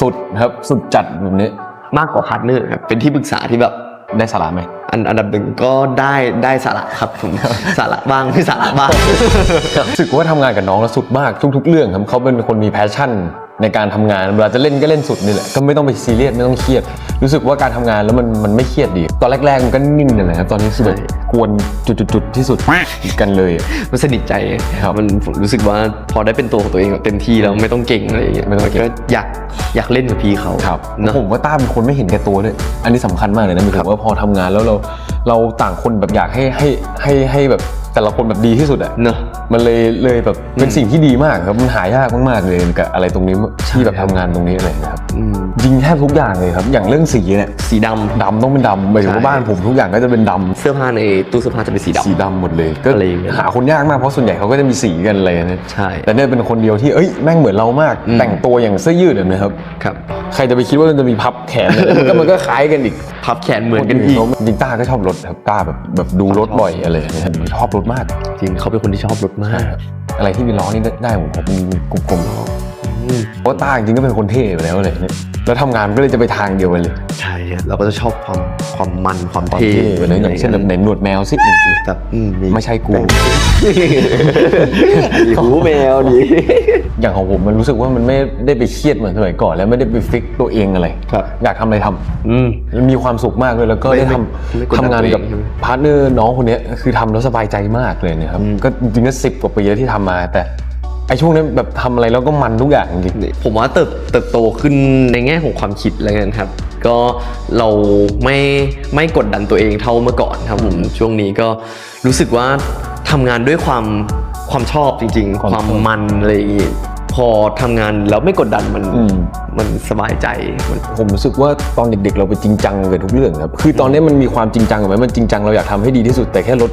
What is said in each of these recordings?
สุดครับสุดจัดแบบนี้มากกว่าพาร์ทเนอร์ครับเป็นที่ปรึกษาที่แบบได้สาระไหมอันอันดับหนึ่งก็ได้ได้สาระครับผมสาระบ้างไม่สาระบ้างรู้สึกว่าทำงานกับน้องแล้วสุดมากทุก ๆ เรื่องครับเขาเป็นคนมีแพชชั่น ในการทำงานเวลาจะเล่นก็เล่นสุดนี่แหละก็ไม่ต้องไปซีเรียสไม่ต้องเครียด รู้สึกว่าการทำงานแล้วมันมันไม่เครียดดี ตอนแรกๆมันก็นิ่งๆนั่นแหละครับตอนนี้คือแบบใช่กวนจุดๆๆที่สุดกันเลยอะมันสนิทใจครับมันผมรู้สึกว่าพอได้เป็นตัวของตัวเองแบบเต็มที่แล้วไม่ต้องเก่งอะไรอย่างเงี้ยไม่ต้องเก่งก็อยากอยากเล่นกับพี่เขาครับเนอะผมว่าต้าเป็นคนไม่เห็นแก่ตัวด้วยอันนี้สำคัญมากเลยนะหมายถึงว่าพอทำงานแล้วเราเราต่างคนแบบอยากให้ให้ให้ให้แบบ แต่ละคนแบบดีที่สุดอะเนอะมันเลยเลยแบบเป็นสิ่งที่ดีมากครับมันหายากมากๆเลยกับอะไรตรงนี้ที่แบบใช่ครับทำงานตรงนี้อะไรนะครับอืมยิงแทบทุกอย่างเลยครับอย่างเรื่องสีเนี่ยสีดำดำต้องเป็นดำหมายถึงว่าใช่บ้านผมทุกอย่างก็จะเป็นดำเสื้อผ้าในตู้เสื้อผ้าจะเป็นสีดำ สีดำหมดเลยก็อะไรอย่างเงี้ย หาคนยากมากเพราะส่วนใหญ่เขาก็จะมีสีกันอะไรนะใช่ แต่เนี่ยเป็นคนเดียวที่เอ้ยแม่งเหมือนเรามาก อืม แต่งตัวอย่างเสื้อยืดแบบนี้ครับ ครับ ใครจะไปคิดว่ามันจะมีพับแขนเนี่ยมันก็มันก็คล้ายกันอีกพับแขนเหมือนกันอีกเขาจริงต้าก็ชอบรถครับต้าแบบแบบดูรถบ่อยอะไรอย่างเงี้ยชอบรถมาก จริงเขาเป็นคนที่ชอบรถมาก อะไรที่มีล้อนี่ได้ผมผมมีกลมๆอืมเพราะต้าจริงๆก็เป็นคนเท่อยู่แล้วอะไรอย่างเลยแล้วทำงานก็เลยจะไปทางเดียวกันเลย ใช่ ครับเราก็จะชอบความความมันความความเท่เท่แบบนั้นอย่างเช่นแบบไหนหนวดแมวสิแบบอืมไม่ใช่กูหูแมวดีอย่างของผมมันรู้สึกว่ามันไม่ได้ไปเครียดเหมือนสมัยก่อนแล้วไม่ได้ไปฟิกตัวเองอะไรครับอยากทำอะไรทำอืมมีความสุขมากเลยแล้วก็ไม่ได้ทไม่กดำดันทำงานกับตัวเองใช่ไหมพาร์ทเนอร์น้องคนเนี้ยคือทำแล้วสบายใจมากเลยเนะครับอืมก็จริงๆก็สิบกว่าปีแล้วที่ทำมาแต่ไอช่วงนี้แบบทำอะไรแล้วก็มันทุกอย่างจริงผมว่าเติบเติบโตขึ้นในแง่ของความคิดแล้วกันครับ ก็เราไม่ไม่กดดันตัวเองเท่าเมื่อก่อนครับผมช่วงนี้ก็รู้สึกว่าทำงานด้วยความความชอบจริง ๆ ความมันอะไรอย่างงี้พอทำงานแล้วไม่กดดันมันอืมมันสบายใจมันผมรู้สึกว่าตอนเด็ก ๆ เราไปจริงจังกับทุกเรื่องครับคือตอนนี้มันมีความจริงจังกับมันมันจริงจังเราอยากทำให้ดีที่สุดแต่แค่ลด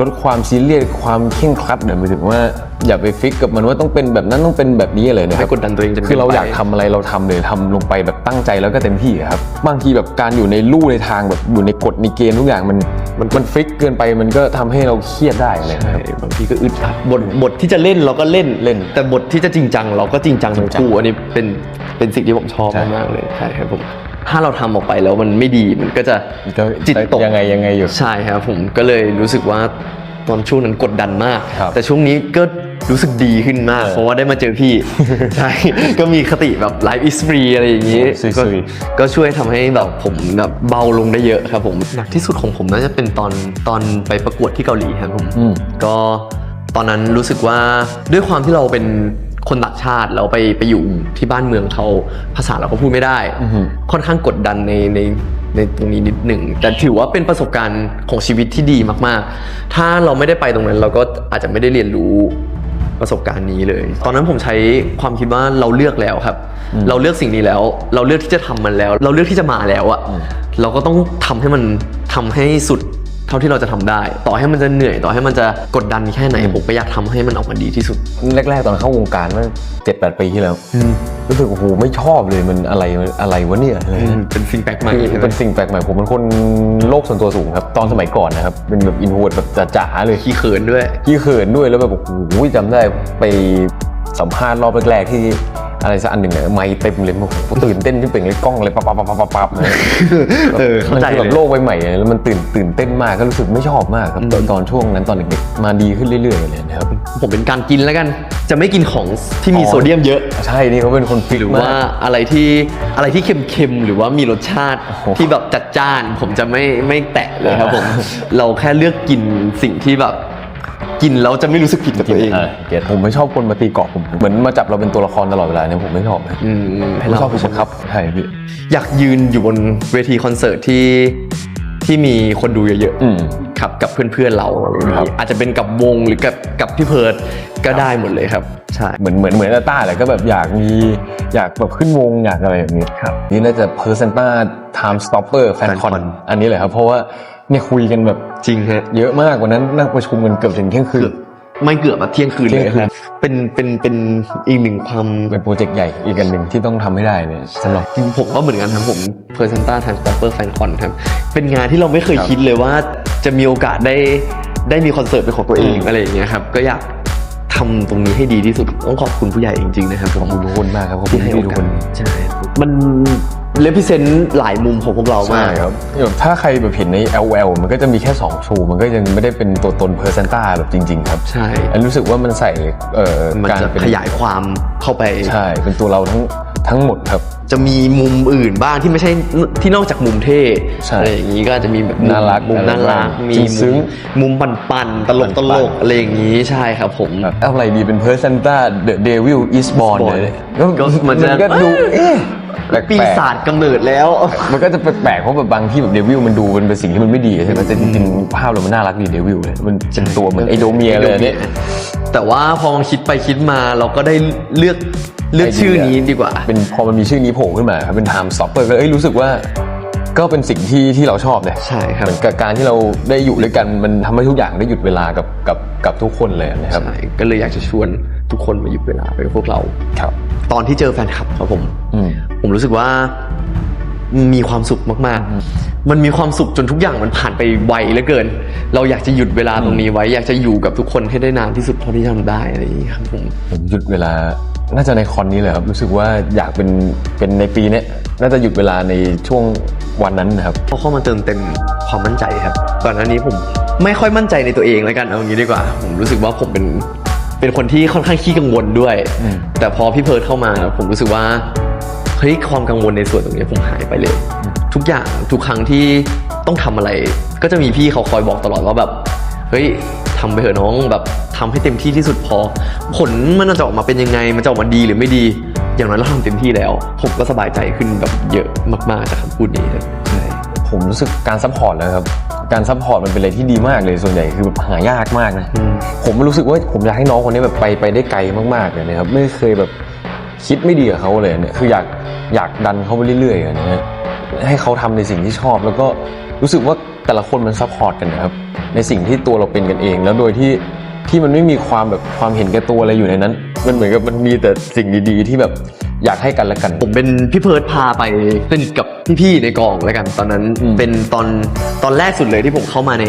ลดความซีเรียสความเคร่งครัดเนี่ยหมายถึงว่าอย่าไปฟิกกับมันว่าต้องเป็นแบบนั้นต้องเป็นแบบนี้อะไรนะคไม่รับกดดันตัวเองจนคือเรากินไปอยากทำอะไรเราทำเลยทำลงไปแบบตั้งใจแล้วก็เต็มที่อะครับบางทีแบบการอยู่ในลู่ในทางแบบอยู่ในกฎในเกณฑ์ทุกอย่างมันมันมันฟิกเกินไปมันก็ทำให้เราเครียดได้อะไรนะครับบางทีก็อึดอัดบทบทที่จะเล่นเราก็เล่นเล่น แต่บทที่จะจริงจังเราก็จริงจังทั้งคู่จริงจังอันนี้เป็นเป็นสิ่งที่ผมชอบใช่มากๆเลยใช่ครับผมถ้าเราทำออกไปแล้วมันไม่ดีมันก็จะก็จิตตกยังไงยังไงอยู่ใช่ครับผมก็เลยรู้สึกว่า ตอนช่วงนั้นกดดันมาก ครับแต่ช่วงนี้ก็รู้สึกดีขึ้นมากเออเพราะว่าได้มาเจอพี่ ใช่ ก็มีคติแบบ life is free อะไรอย่างนี้ซุยๆ ก็ก็ช่วยทำให้แบบผมแบบเบาลงได้เยอะครับผมหนักที่สุดของผมน่าจะเป็นตอนตอนไปประกวดที่เกาหลีครับผม อืม ก็ตอนนั้นรู้สึกว่าด้วยความที่เราเป็นคนต่างชาติเราไปไปอยู่ที่บ้านเมืองเขาภาษาเราก็พูดไม่ได้ อือฮึค่อนข้างกดดันในใน ในตรงนี้นิดหนึ่ง แต่ถือว่าเป็นประสบการณ์ของชีวิตที่ดีมากๆ ถ้าเราไม่ได้ไปตรงนั้นเราก็อาจจะไม่ได้เรียนรู้ประสบการณ์นี้เลย ตอนนั้นผมใช้ความคิดว่าเราเลือกแล้วครับอืมเราเลือกสิ่งนี้แล้ว เราเลือกที่จะทำมันแล้ว เราเลือกที่จะมาแล้วอะอืมเราก็ต้องทำให้มันทำให้สุด เท่าที่เราจะทำได้ ต่อให้มันจะเหนื่อย ต่อให้มันจะกดดันแค่ไหนผมก็อยากทำให้มันออกมาดีที่สุด แรกๆตอนเข้าวงการเมื่อเจ็ดแปดปีที่แล้วรู้สึกโอ้โหไม่ชอบเลยมันอะไรอะไรวะเนี่ยอะไรอืมนะเป็นสิ่งแปลกใหม่คือใช่ไหมเป็นสิ่งแปลกใหม่ผมเป็นคนโลกส่วนตัวสูงครับ ตอนสมัยก่อนนะครับเป็นแบบอินโทรดแบบจ๋าๆเลยขี้เขินด้วยขี้เขินด้วยแล้วแบบโอ้โหจำได้ไปสัมภาษณ์รอบแรกๆที่ อะไรสักอันหนึ่งเนี่ยไม่เต็มเลยโอ้โหตื่นเต้นที่เป็นเลยกล้องเลยปั๊บปั๊บปั๊บปั๊บปั๊บเลยเออเข้าใจมันคือเลแบบยโลกใบใหม่เลยแล้วมันตื่นตื่นเต้นมากก็รู้สึกไม่ชอบมากครับตอนตอนช่วงนั้นตอนเด็กๆมาดีขึ้นเรื่อยๆเลยนะครับผมเป็นการกินแล้วกัน จะไม่กินของที่มีอ๋อโซเดียมเยอะ ใช่นี่เขาเป็นคนฟิกหรือมาว่ากอะไรที่อะไรที่เค็มๆหรือว่ามีรสชาติโอ้โหที่แบบจัดจ้าน ผมจะไม่ไม่แตะเลยครับผมเราแค่เลือกกินสิ่งที่แบบ กินแล้วจะไม่รู้สึกผิดกับตัวเอง เออเกลียดผมไม่ชอบคนมาตีเกาะผม เหมือนมาจับเราเป็นตัวละครตลอดเวลาเนี่ยผมไม่ชอบนะอืมให้ไม่เราชอบผู้บังคับใช่พี่อยากยืนอยู่บนเวทีคอนเสิร์ตที่ที่มีคนดูเยอะอืม ๆครับกับเพื่อนๆเราอะไรอย่างครับนี้อาจจะเป็นกับวงหรือกับกับพี่เพิร์ดก็ได้หมดเลยครับ ใช่ เหมือนเหมือนเหมือนอาต้าแหละก็แบบอยากมีอยากแบบขึ้นวงอยากอะไรแบบนี้ครับนี่น่าจะ Persenta Time Stopper Fan Con Fan Con อันนี้เลยครับ เพราะว่า เนี่ยคุยกันแบบจริงฮะเยอะมากกว่านั้นนั่งประชุมกันเกือบถึงเที่ยงคืนเกือบไม่เกือบแบบเที่ยงคืนเลยเที่ยงคืนครับเป็นเป็นเป็นอีกหนึ่งความเป็นโปรเจกต์ใหญ่อีกอันหนึ่งที่ต้องทำให้ได้เนี่ยสำหรับจริงผมก็เหมือนกันครับผม Presenta Time Stopper Fan Con ครับเป็นงานที่เราไม่เคยครับคิดเลยว่าจะมีโอกาสได้ได้มีคอนเสิร์ตเป็นของตัวเองอะไรอย่างเงี้ยครับก็อยากทำตรงนี้ให้ดีที่สุดต้องขอบคุณผู้ใหญ่จริงๆนะครับขอบคุณทุกคนมากครับขอบคุณที่ให้พี่โอทุกกาคสนใช่มัน เลพิเซนต์หลายมุมของพวกเราใช่มากครับแบบถ้าใครแบบเห็นใน LL มันก็จะมีแค่2ชูมันก็ยังไม่ได้เป็นตัวตนเพอร์เซนต้าแบบจริง ๆ ครับใช่ อันรู้สึกว่ามันใส่เอ่อมันการจะเป็นขยายความเข้าไป ใช่ เป็นตัวเราทั้งทั้งหมดครับ จะมีมุมอื่นบ้างที่ไม่ใช่ที่นอกจากมุมเท่ใช่อะไรอย่างนี้ก็จะมีแบบมุมน่ารักมุมน่ารักอะไรบ้างมีซึ้มุมงมุมปั่นปั่นๆตลกตลปั่กนๆอะไรอย่างนี้ใช่ครับผมแบบอะไรดีเป็นเพอร์เซนต้า The Devil is Born Born เลยก็มันจะ ก็ดูเอ๊ะ แปลกๆ ปีศาจกำเนิดแล้ว มันก็จะแปลกๆเพราะแบบบางที่แบบเดวิลมันดูมันเป็นสิ่งที่มันไม่ดีใช่ไหมแต่จริงๆภาพเรามันน่ารักดีเดวิลเลยมันเป็นตัวเหมือนไอโดเมียเลยอันเนี่ย แต่ว่าพอคิดไปคิดมาเราก็ได้เลือกเลือกไอเดียชื่อนี้ดีกว่า เป็นพอมันมีชื่อนี้โผล่ขึ้นมาครับเป็น Time Stopper ก็เอ้ยรู้สึกว่าก็เป็นสิ่งที่ที่เราชอบเนี่ยใช่ครับ เหมือนกับการที่เราได้อยู่ด้วยกันมันทำให้ทุกอย่างได้หยุดเวลากับกับกับทุกคนเลยนะครับ ใช่ก็เลยอยากจะชวนทุกคนมาหยุดเวลาไปกับพวกเรา ครับ ตอนที่เจอแฟนคลับครับผม อืม ผมรู้สึกว่ามีความสุขมากๆ มันมีความสุขจนทุกอย่างมันผ่านไปไวเหลือเกิน เราอยากจะหยุดเวลาตรงนี้ไว้ อยากจะอยู่กับทุกคนให้ได้นานที่สุดเท่าที่ทำได้อะไรอย่างนี้ครับผมผมหยุดเวลา น่าจะในคอนนี้เลยครับรู้สึกว่าอยากเป็นเป็นในปีเนี้ยน่าจะหยุดเวลาในช่วงวันนั้นนะครับพอเข้ามาเติมเต็มความมั่นใจครับก่อนหน้านี้ผมไม่ค่อยมั่นใจในตัวเองแล้วกันเอางี้ดีกว่า ผมรู้สึกว่าผมเป็นเป็นคนที่ค่อนข้างขี้กังวลด้วยอืมแต่พอพี่เพิร์ดเข้ามาผมรู้สึกว่า เฮ้ยความกังวลในส่วนตรงนี้ผมหายไปเลย ทุกอย่างทุกครั้งที่ต้องทำอะไร ก็จะมีพี่เขาคอยบอกตลอดว่าแบบเฮ้ยทำไปเถอะน้องแบบทำให้เต็มที่ที่สุดพอ ผลมันจะออกมาเป็นยังไง มันจะออกมาดีหรือไม่ดี อย่างน้อยเราทำเต็มที่แล้ว ผมก็สบายใจขึ้นแบบเยอะมากๆจากคำพูดนี้ครับใช่ผมรู้สึกการซัพพอร์ตนะครับการซัพพอร์ตมันเป็นอะไรที่ดีมากเลยส่วนใหญ่คือแบบหายากมากนะอืมผมรู้สึกว่าผมอยากให้น้องคนนี้แบบไปไปได้ไกลมากๆเลยนะครับไม่เคยแบบคิดไม่ดีกับเขาเลยเนี่ยคืออยาก อยากดันเขาไปเรื่อยๆอะนะฮะให้เขาทำในสิ่งที่ชอบ แล้วก็รู้สึกว่าแต่ละคนมันซัพพอร์ตกันนะครับในสิ่งที่ตัวเราเป็นกันเอง แล้วโดยที่ที่มันไม่มีความแบบความเห็นแก่ตัวอะไรอยู่ในนั้น มันเหมือนกับมันมีแต่สิ่งดีๆ ที่แบบอยากให้กันและกัน ผมเป็นพี่เพิร์ดพาไปสนิทกับพี่ๆในกองแล้วกัน ตอนนั้นอืมเป็นตอนตอนแรกสุดเลยที่ผมเข้ามาใน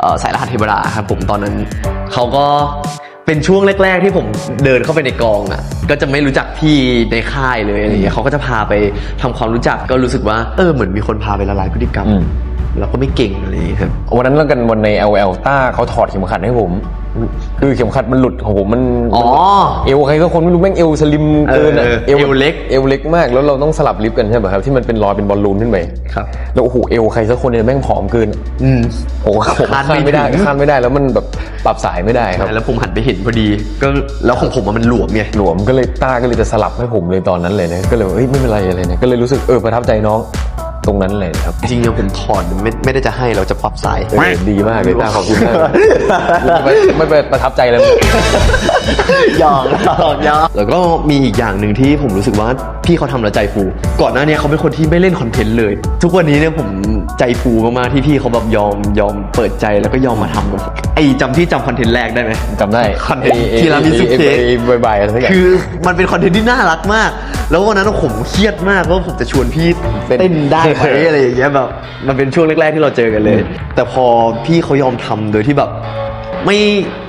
เอ่อสายรหัสเทวดาครับผมตอนนั้นเขาก็ เป็นช่วงแรก ๆ ที่ผมเดินเข้าไปในกองอะ ก็จะไม่รู้จักพี่ในค่ายเลยอะไรอย่างเงี้ยเขาก็จะพาไปทำความรู้จักก็รู้สึกว่าเออเหมือนมีคนพาไปละลายพฤติกรรม อืม เราก็ไม่เก่งอะไรอย่างเงี้ยครับ วันนั้นแล้วกันวันใน LL ต้าเขาถอดเข็มขัดให้ผม คือเข็มขัดมันหลุดของผมมันอ๋อ เอวใครก็คนไม่รู้แม่งเอวสลิมเกินอะเออเอวเล็ก เอวเล็กมากแล้วเราต้องสลับลิฟต์กันใช่ไหมครับที่มันเป็นรอยเป็นบอลลูนขึ้นไปครับแล้วโอ้โหเอวใครสักคนเนี่ยแม่งผอมเกินอืมโอ้โหผมคาดคาดไม่ไม่ได้ถึงคาดไม่ได้แล้วมันแบบปรับสายไม่ได้ครับแล้วผมหันไปเห็นพอดี ก็แล้วของผมอะมันหลวมไงหลวมก็เลยต้าก็เลยจะสลับให้ผมเลยตอนนั้นเลยนะก็เลยว่าเอ้ยไม่เป็นไรอะไรเนี่ยก็เลยรู้สึกเออประทับใจน้อง ตรงนั้นเลยนะครับจริงๆเนี่ยผมถอดไม่ไม่ได้จะให้เราจะปรับสายเออดีมากเลยต้าขอบคุณมากไม่ไม่ไม่ประทับใจเลยห ยอกหยอกหยอกแล้วก็มีอีกอย่างหนึ่งที่ผมรู้สึกว่าพี่เขาทำแล้วใจฟู ก่อนหน้านี้เขาเป็นคนที่ไม่เล่นคอนเทนต์เลย ทุกวันนี้เนี่ยผมใจฟูมากๆที่พี่เขาแบบยอมยอมเปิดใจแล้วก็ยอมมาทำกับผมไอจำที่จำคอนเทนต์แรกได้ไหม จำได้คอนเทนต์ทีรามิสุเค้กบายๆอะไรสักอย่าง คือมันเป็นคอนเทนต์ที่น่ารักมาก แล้ววันนั้นผมเครียดมากว่าผมจะชวนพี่เต้น เต้นได้ไหมอะไรอย่างเงี้ยแบบ มันเป็นช่วงแรกๆที่เราเจอกันเลย แต่พอพี่เขายอมทำโดยที่แบบ ไม่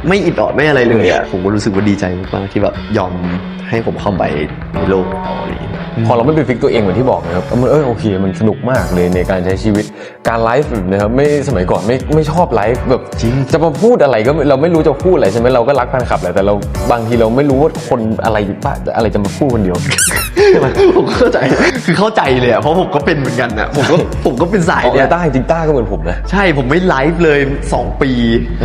ไม่อิดออดไม่อะไรเลยอะผมก็รู้สึกว่าดีใจมากๆที่แบบยอมให้ผมเข้าไปในโลกเขาอะไรอย่างเงี้ย พอเราไม่ไปฟิกตัวเองเหมือนที่บอกนะครับมันเออโอเคมันสนุกมากเลยในการใช้ชีวิตการไลฟ์นะครับไม่สมัยก่อนไม่ไม่ชอบไลฟ์แบบจริงจะมาพูดอะไรก็ไม่เราไม่รู้จะพูดอะไรใช่ไหมเราก็รักแฟนคลับแหละแต่เราบางทีเราไม่รู้ว่าคนอะไรบ้าอะไรจะมาพูดคนเดียวผมเข้าใจคือเข้าใจเลยอะเพราะผมก็เป็นเหมือนกันอะผมก็ผมก็เป็นสายเอาเนี่เนี่ยยต้าจริงๆต้าก็เหมือนผมนะใช่ผมไม่ไลฟ์เลย 2 ปี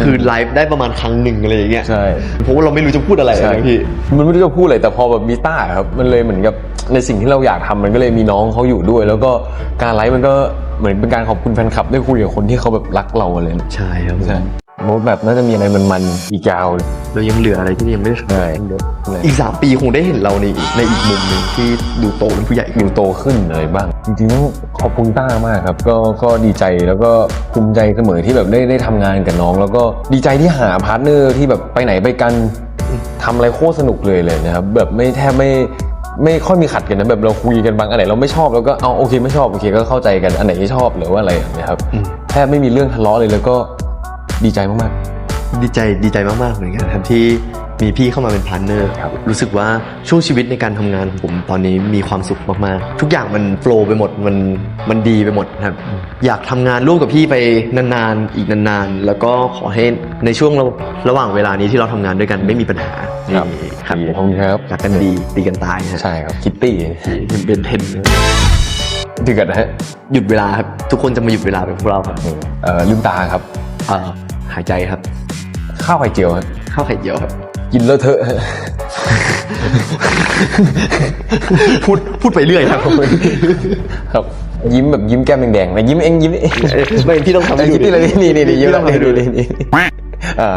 คือไลฟ์ได้ประมาณครั้งหนึ่งอะไรอย่างเงี้ยใช่เพราะว่าเราไม่รู้จะพูดอะไรเลยนะพี่มันไม่รู้จะพูดอะไรแต่พอแบบมีต้าครับมันเลยเหมือนกับ ในสิ่งที่เราอยากทำมันก็เลยมีน้องเขาอยู่ด้วย แล้วก็การไลฟ์มันก็เหมือนเป็นการขอบคุณแฟนคลับได้คุยกับคนที่เขาแบบรักเราอะไรเลย ใช่ครับใช่โน้ตแบบน่าจะมีอะไรมันๆอีกยาวเลยเรายังเหลืออะไรที่ยังไม่ได้ใช่ทำอีก3ปีคงได้เห็นเราในในอีกมุมหนึ่งที่ดูโตเป็นผู้ใหญ่ขึ้นดูโตขึ้นอะไรบ้าง จริงๆต้องขอบคุณต้ามากครับ ก็ก็ดีใจแล้วก็ภูมิใจเสมอที่แบบได้ได้ทำงานกับน้อง แล้วก็ดีใจที่หาพาร์ทเนอร์ที่แบบไปไหนไปกันทำอะไรโคตรสนุกเลยเลยนะครับแบบไม่แทบไม่ ไม่ค่อยมีขัดกันนะแบบเราคุยกันบางอันไหนเราไม่ชอบแล้วก็เอาโอเคไม่ชอบโอเคก็เข้าใจกันอันไหนที่ชอบหรือว่าอะไรอย่างเงี้ยครับอืมแทบไม่มีเรื่องทะเลาะเลยแล้วก็ดีใจมากดีใจดีใจมากๆเหมือนกันครับที่ มีพี่เข้ามาเป็นพาร์ทเนอร์รู้สึกว่าช่วงชีวิตในการทำงานของผมตอนนี้มีความสุขมากๆ ทุกอย่างมันโฟล์ไปหมดมันมันดีไปหมดครับอยากทำงานร่วมกับพี่ไปนานๆอีกนานๆ แล้วก็ขอให้ในช่วงระระหว่างเวลานี้ที่เราทำงานด้วยกันไม่มีปัญหาครับนี่ครับดีขอบคุณครับรักกันดีตีกันตายฮะใช่ครับคิตตี้เป็นเทนถึงกันนะฮะหยุดเวลาครับทุกคนจะมาหยุดเวลาเป็นพวกเราครับเอ่อลืมตาครับเอ่อหายใจครับ ข้าวไข่เจียวครับข้าวไข่เจียวครับ กินแล้วเถอะฮะพูดพูดไปเรื่อยครับครับ ยิ้มแบบยิ้มแก้มแดงๆนะยิ้มเองยิ้มเองไม่พี่ต้องทำให้ยิ้มดูที่เลยนี่นี่นี่ยิ้มพี่ต้องทำให้ดูนี่นี่นี่อ่า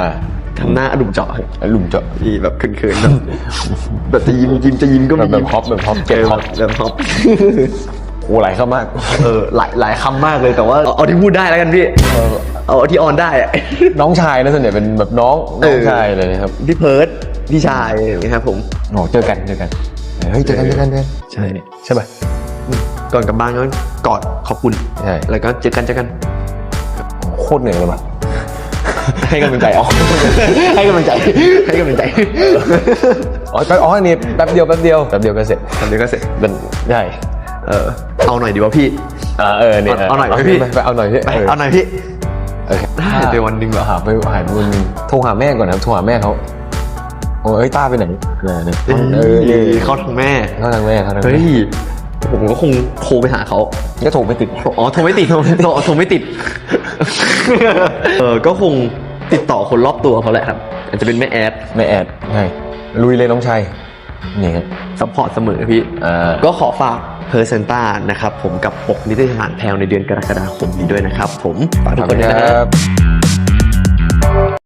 ทำหน้าอดุมเจาะครับหลุมเจาะพี่แบบเขินๆแบบแบบจะยิ้มยิ้มจะยิ้มก็แบมีบแบบฮอปแบบฮอปเก็บฮอปแบบฮอป โอ้ไหลเข้ามาก เออหลายหลายคำมากเลยแต่ว่าเอาเอาที่พูดได้แล้วกันพี่เอาเอาที่ออนได้อะ น้องชายนะส่วนใหญ่เป็นแบบน้องน้องชายเลยนะครับพี่เพิร์ดพี่ชายนะครับผม โอ้เจอกันเจอกันเฮ้ยเจอกันเจอกันเจอกันใช่ ใช่ป่ะก่อนกลับบ้านก็กอดขอบคุณ ใช่แล้วก็เจอกันเจอกัน โคตรเหนื่อยเลยป่ะให้กำลังใจอ๋อให้กำลังใจให้กำลังใจอ๋อแป๊บอ๋อนี่แป๊บเดียวแป๊บเดียวแป๊บเดียวก็เสร็จทำเดี๋ยวก็เสร็จ เป็นใช่ เออ เอาหน่อยดีวะพี่ อ่าเออเนี่ยเอาเอาหน่อยไหมพี่ ไปไปเอาหน่อยพี่ไปเอาหน่อยพี่เออหายไปวันหนึ่งเหรอหาไปหายไปวันหนึงโทรหาแม่ก่อนนะครับโทรหาแม่เขาโอ้เอ้ยต้าไปไหนเนี่ยเนี่ยเออเนี่ยเข้าทางแม่ เข้าทางแม่เข้าทางเฮ้แม่ยผมก็คงโทรไปหาเขา ก็โทรไม่ติด อ๋อโทรไม่ติดโทรโทรไม่ติด เออก็คงติดต่อคนรอบตัวเขาแหละครับ อาจจะเป็นแม่แอดแม่แอดใช่ลุยเลยน้องชายนี่ฮะซัพพอร์ตเสมอพี่ อ่า ก็ขอฝาก เพอร์เซนต้านะครับผมกับปกนิตยสารแพลวในเดือนกรกฎาคมนี้ด้วยนะครับ ผมฝากทุกคนด้วยนะครับบ